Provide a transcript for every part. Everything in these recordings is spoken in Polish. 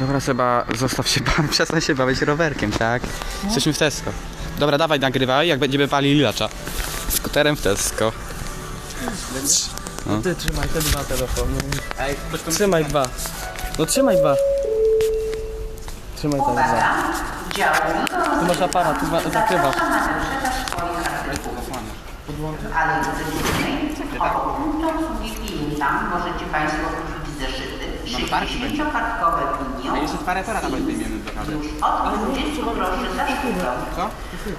Dobra, Seba, zostaw się, ba- przestań się bawić rowerkiem, tak? Jesteśmy w Tesco. Dobra, dawaj, nagrywaj, jak będziemy palili lacza. Skuterem w Tesco. Ty trzymaj te dwa telefony. Trzymaj dwa. No trzymaj dwa. Trzymaj te dwa. Tu masz aparat, tu ma- zakrywasz. ale codziennej obok punktu obsługi klienta możecie Państwo kupić zeszyty 60-kartkowe pinio jeszcze z paratora nawet wyjmiemy już od 20 groszy za sztukę Co?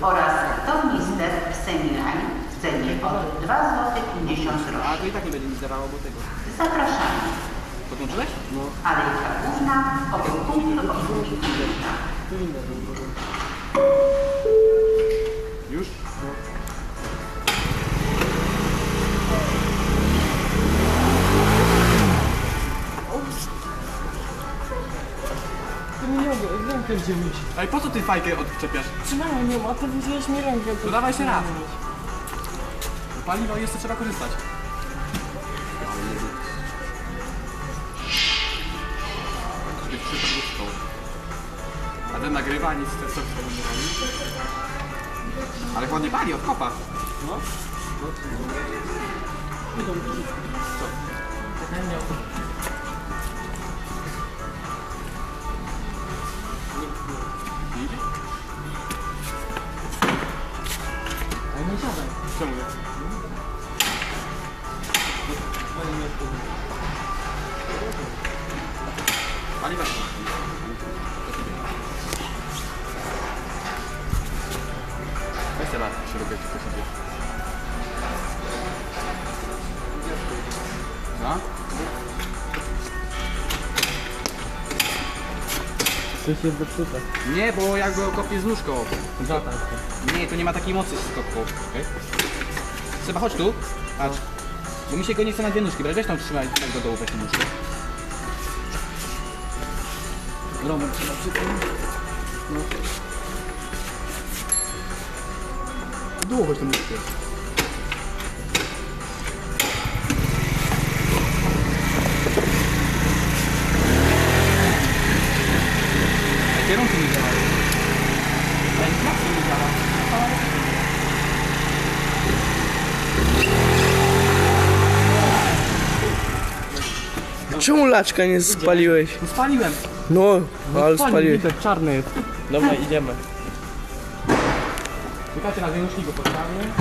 oraz tornister Semiline w cenie od 2 zł 50 A groszy. to i tak nie będzie nic dawało, bo tego. Zapraszamy. Podłączyłeś? Alejka Główna obok punktu obsługi klienta. Mi nie mogę, rękę gdzie mieć. Ej, po co ty fajkę odczepiasz? Trzymałem ją, a ty wziąłeś mi rękę. To dawaj się raz. Paliwo to trzeba korzystać. A ten nagrywa, nic z tego nie robi. Ale ładnie pali od kopa. No. Co? Ale nie siadaj. Czemu nie? Ale nie wtedy. Paliwa się. Weź teraz śrubę, tylko sobie. Co? Coś jest zepsute. Nie, bo jak go kopię z nóżką. Zataj to. Nie, to nie ma takiej mocy z kopką. Okay? Seba, chodź tu. Patrz. Bo mi się go nie chce na dwie nóżki, brać. weź tam trzymaj tak do dołu weź nóżkę. Roman trzeba przy tym. No. Długo weź tę Kierunki nie działają. Ej, klapki nie działa. Czemu laczka nie spaliłeś? No spaliłem. No, ale Pali, spaliłeś. widać, czarny jest. Dobra, idziemy. Czekajcie, na go postawię.